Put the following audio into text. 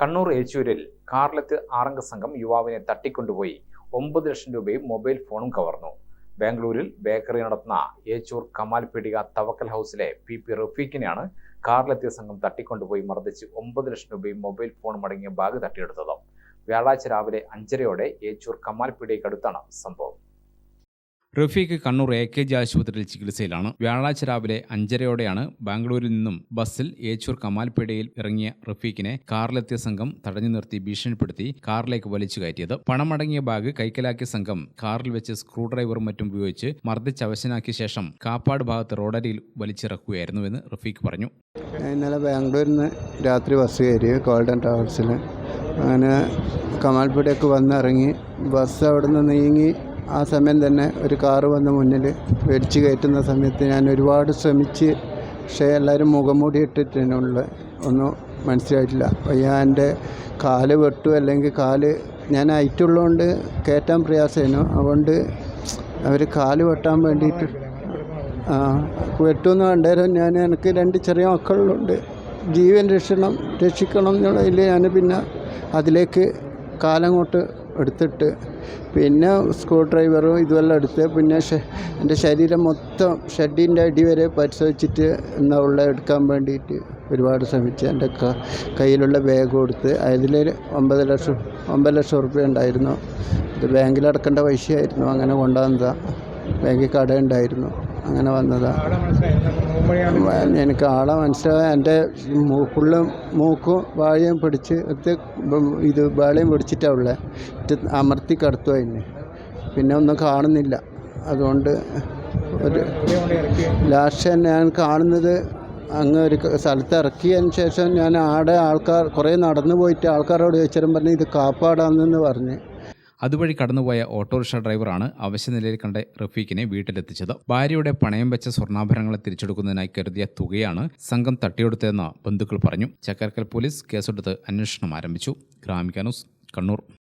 കണ്ണൂർ ഏച്ചൂരിൽ കാറിലെത്തി ആറംഗ സംഘം യുവാവിനെ തട്ടിക്കൊണ്ടുപോയി. ഒമ്പത് ലക്ഷം രൂപയും മൊബൈൽ ഫോണും കവർന്നു. ബാംഗ്ലൂരിൽ ബേക്കറി നടത്തുന്ന ഏച്ചൂർ കമാൽ പീടിക തവക്കൽ ഹൗസിലെ പി പി റഫീഖിനെയാണ് കാറിലെത്തിയ സംഘം തട്ടിക്കൊണ്ടുപോയി മർദ്ദിച്ച് ഒമ്പത് ലക്ഷം രൂപയും മൊബൈൽ ഫോണും അടങ്ങിയ ബാഗ് തട്ടിയെടുത്തത്. വ്യാഴാഴ്ച രാവിലെ അഞ്ചരയോടെ ഏച്ചൂർ കമാൽ പീടികയ്ക്കടുത്താണ് സംഭവം. Rafeeq Kannur A K G ആശുപത്രിയിൽ ചികിത്സയിലാണ്. വ്യാഴാഴ്ച രാവിലെ അഞ്ചരയോടെയാണ് ബാംഗ്ലൂരിൽ നിന്നും ബസ്സിൽ ഏച്ചൂർ കമാൽപേടയിൽ ഇറങ്ങിയ റഫീഖിനെ കാറിലെത്തിയ സംഘം തടഞ്ഞു നിർത്തി ഭീഷണിപ്പെടുത്തി കാറിലേക്ക് വലിച്ചു കയറ്റിയത്. പണമടങ്ങിയ ബാഗ് കൈക്കലാക്കിയ സംഘം കാറിൽ വെച്ച് സ്ക്രൂ ഡ്രൈവറും മറ്റും ഉപയോഗിച്ച് മർദ്ദിച്ച് അവശനാക്കിയ ശേഷം കാപ്പാട് ഭാഗത്ത് റോഡരിയിൽ വലിച്ചിറക്കുകയായിരുന്നുവെന്ന് റഫീഖ് പറഞ്ഞു. ഇന്നലെ ബാംഗ്ലൂരിൽ നിന്ന് രാത്രി ബസ് കയറി ഗോൾഡൻ ട്രാവൽസിൽ അങ്ങനെ കമാൽപേടയൊക്കെ വന്നിറങ്ങി ബസ് അവിടെ നിന്ന് നീങ്ങി ആ സമയം തന്നെ ഒരു കാറ് വന്ന് മുന്നിൽ വലിച്ചു കയറ്റുന്ന സമയത്ത് ഞാൻ ഒരുപാട് ശ്രമിച്ച് പക്ഷേ എല്ലാവരും മുഖംമൂടി ഇട്ടിട്ടുള്ള ഒന്നും മനസ്സിലായിട്ടില്ല. ഞാൻ എന്റെ കാൽ വെട്ടു അല്ലെങ്കിൽ കാൽ ഞാൻ ഐറ്റുള്ളതുകൊണ്ട് കയറ്റാൻ പ്രയാസമായിരുന്നു. അതുകൊണ്ട് അവർ കാൽ വെട്ടാൻ വേണ്ടിയിട്ട് ആ വെട്ടുമെന്ന് കണ്ടേരം ഞാൻ എനിക്ക് രണ്ട് ചെറിയ മക്കളുണ്ട്. ജീവൻ രക്ഷണം രക്ഷിക്കണം എന്നുള്ളതിൽ ഞാൻ പിന്നെ അതിലേക്ക് കാലങ്ങോട്ട് എടുത്തിട്ട് പിന്നെ സ്ക്രൂ ഡ്രൈവറും ഇതുമെല്ലാം എടുത്ത് പിന്നെ എന്റെ ശരീരം മൊത്തം ഷെഡിന്റെ അടി വരെ പരിശോധിച്ചിട്ട് എന്നാ ഉള്ള എടുക്കാൻ വേണ്ടിയിട്ട് ഒരുപാട് ശ്രമിച്ചു എന്റെ കയ്യിലുള്ള ബാഗ് കൊടുത്ത് അതിൽ ഒമ്പത് ലക്ഷം ഒമ്പത് ലക്ഷം ഉറുപ്പ്യ ഉണ്ടായിരുന്നു. ഇത് ബാങ്കിൽ അടക്കേണ്ട പൈസയായിരുന്നു. അങ്ങനെ കൊണ്ടുവന്നതാണ് ബാങ്കിൽ കടയുണ്ടായിരുന്നു അങ്ങനെ വന്നതാണ് എനിക്ക് ആളെ മനസ്സിലായ എന്റെ ഫുള്ള് മൂക്കും വാഴയും പിടിച്ച് ഇത് ഇത് വാഴയും പിടിച്ചിട്ടാണ് ഉള്ളത് അമർത്തി കടത്തുക അതിന് പിന്നെ ഒന്നും കാണുന്നില്ല. അതുകൊണ്ട് ഒരു ലാസ്റ്റ് ഞാൻ കാണുന്നത് അങ്ങ് ഒരു സ്ഥലത്ത് ഇറക്കിയതിന് ശേഷം ഞാൻ ആടെ ആൾക്കാർ കുറേ നടന്നു പോയിട്ട് ആൾക്കാരോട് ചോദിച്ചാലും പറഞ്ഞ് ഇത് കാപ്പാടാണെന്ന് പറഞ്ഞ്. അതുവഴി കടന്നുപോയ ഓട്ടോറിക്ഷ ഡ്രൈവറാണ് അവശ്യനിലയിൽ കണ്ട റഫീഖിനെ വീട്ടിലെത്തിച്ചത്. ഭാര്യയുടെ പണയം വെച്ച സ്വർണാഭരണങ്ങളെ തിരിച്ചെടുക്കുന്നതിനായി കരുതിയ തുകയാണ് സംഘം തട്ടിയെടുത്തതെന്ന് ബന്ധുക്കൾ പറഞ്ഞു. ചക്കരക്കൽ പോലീസ് കേസെടുത്ത് അന്വേഷണം ആരംഭിച്ചു. ഗ്രാമിക ന്യൂസ് കണ്ണൂർ.